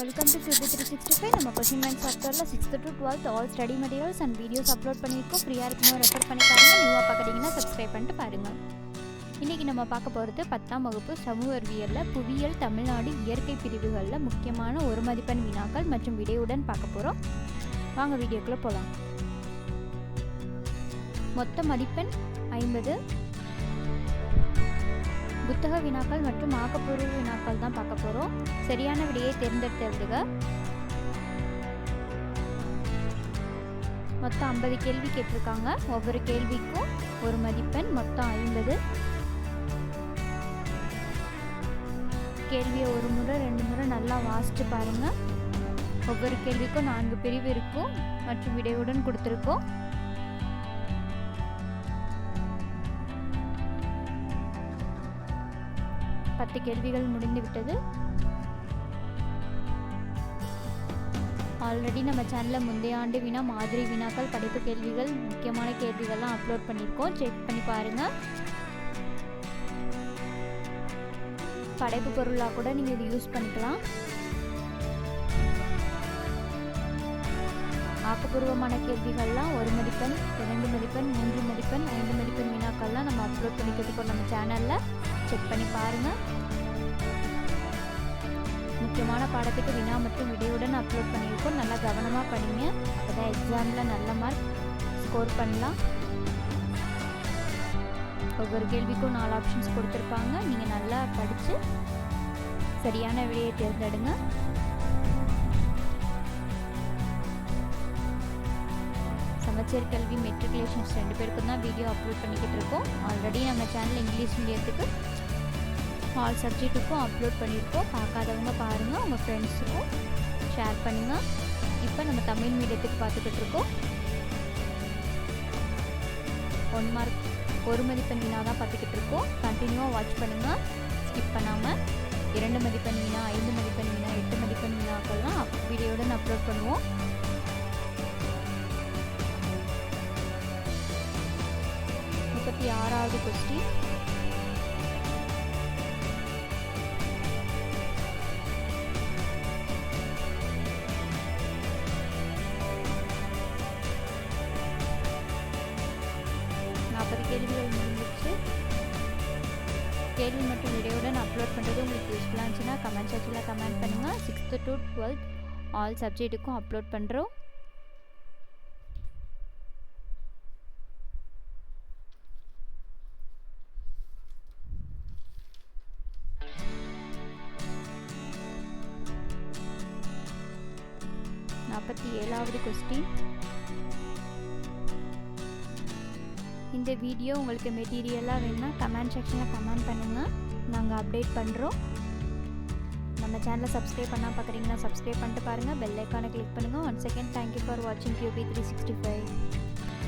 Welcome to QB three sixty five நம்ம question bank சாஃப்ட்வேரில் sixth to twelfth all study materials and videos upload பண்ணியிருக்கோம். ஃப்ரீயாக இருக்கணும் refer பண்ணி பாருங்கள் நியூவாக பார்க்குறீங்கன்னா சப்ஸ்கிரைப் பண்ணிட்டு பாருங்கள் இன்றைக்கி நம்ம பார்க்க போகிறது பத்தாம் வகுப்பு சமூக அறிவியலில் புவியியல் தமிழ்நாடு இயற்கை பிரிவுகளில் முக்கியமான ஒரு மதிப்பெண் வினாக்கள் மற்றும் விடையுடன் பார்க்க போகிறோம் வாங்க வீடியோக்குள்ளே போகலாம் மொத்த மதிப்பெண் ஐம்பது புத்தக வினாக்கள் மற்றும் ஆக்கப்பூர்வ வினாக்கள் தான் பார்க்க போகிறோம் சரியான விடையை தேர்ந்தெடுத்து எழுதுக மொத்தம் ஐம்பது கேள்வி கேட்டிருக்காங்க. ஒவ்வொரு கேள்விக்கும் ஒரு மதிப்பெண் மொத்தம் ஐம்பது. கேள்வியை ஒரு முறை ரெண்டு முறை நல்லா வாசித்து பாருங்கள் ஒவ்வொரு கேள்விக்கும் நான்கு பிரிவு இருக்கும். மற்றும் விடையுடன் கொடுத்துருக்கோம். பத்து கேள்விகள் முடிந்துவிட்டது. ஆல்ரெடி நம்ம சேனலில் முந்தைய ஆண்டு வினா மாதிரி வினாக்கள் படைப்பு கேள்விகள் முக்கியமான கேள்விகள்லாம் அப்லோட் பண்ணியிருக்கோம். செக் பண்ணி பாருங்கள் படைப்பு பொருளாக கூட நீங்கள் இது யூஸ் பண்ணிக்கலாம். ஆக்கப்பூர்வமான கேள்விகள்லாம் ஒரு மதிப்பெண் இரண்டு மதிப்பெண் மூன்று மதிப்பெண் ஐந்து மதிப்பெண் வீடியோக்கள்லாம் நம்ம அப்லோட் பண்ணிக்கிறதுக்கு நம்ம சேனலில் செக் பண்ணி பாருங்கள் முக்கியமான பாடத்துக்கு வினா மற்றும் விடையுடன் அப்லோட் பண்ணியிருக்கோம். நல்லா கவனமாக படிங்க. அப்போ தான் எக்ஸாமில் நல்ல மார்க் ஸ்கோர் பண்ணலாம். ஒவ்வொரு கேள்விக்கும் நாலு ஆப்ஷன்ஸ் கொடுத்துருப்பாங்க. நீங்கள் நல்லா படித்து சரியான விடையை தேர்ந்தெடுங்க. சமச்சீர் கல்வி மெட்ரிகுலேஷன்ஸ் ரெண்டு பேருக்கும் தான் வீடியோ அப்லோட் பண்ணிக்கிட்டு இருக்கோம். ஆல்ரெடி நம்ம சேனல் இங்கிலீஷ் மீடியத்துக்கு ஆல் சப்ஜெக்ட்டுக்கும் அப்லோட் பண்ணியிருக்கோம். பார்க்காதவங்க பாருங்கள் உங்கள் ஃப்ரெண்ட்ஸுக்கும் ஷேர் பண்ணுங்கள் இப்போ நம்ம தமிழ் மீடியத்துக்கு பார்த்துக்கிட்டு இருக்கோம். ஒன் மார்க் ஒரு மதிப்பெண் வினா தான் பார்த்துக்கிட்டு இருக்கோம். கண்டினியூவாக வாட்ச் பண்ணுங்கள் ஸ்கிப் பண்ணாமல் இரண்டு மதிப்பெண் வினா ஐந்து மதிப்பெண் வினா எட்டு மதிப்பெண் வினாக்கள்லாம் வீடியோடன் அப்லோட் பண்ணுவோம். இருபத்தி ஆறாவது கொஸ்டின் நாற்பது கேள்விகள் முடிஞ்சிச்சு கேள்வி மற்றும் வீடியோவுடன் அப்லோட் பண்ணுறது உங்களுக்கு யூஸ்ஃபுல்லாக இருந்துச்சுன்னா கமெண்ட் செக்ஷனில் கமெண்ட் பண்ணுங்கள் சிக்ஸ்த்து டு டுவெல்த் ஆல் சப்ஜெக்ட்டுக்கும் அப்லோட் பண்ணுறோம் நாற்பத்தி ஏழாவது கொஸ்டின் இந்த வீடியோ உங்களுக்கு மெட்டீரியலாக வேணும்னா கமெண்ட் செக்ஷனில் கமெண்ட் பண்ணுங்கள் நாங்கள் அப்டேட் பண்ணுறோம் நம்ம சேனலை சப்ஸ்கிரைப் பண்ணால் பார்க்குறீங்கன்னா சப்ஸ்கிரைப் பண்ணிட்டு பாருங்கள் பெல் ஐக்கானை கிளிக் பண்ணுங்கள் one second thank you for வாட்சிங் கியூபி த்ரீ சிக்ஸ்டி ஃபைவ்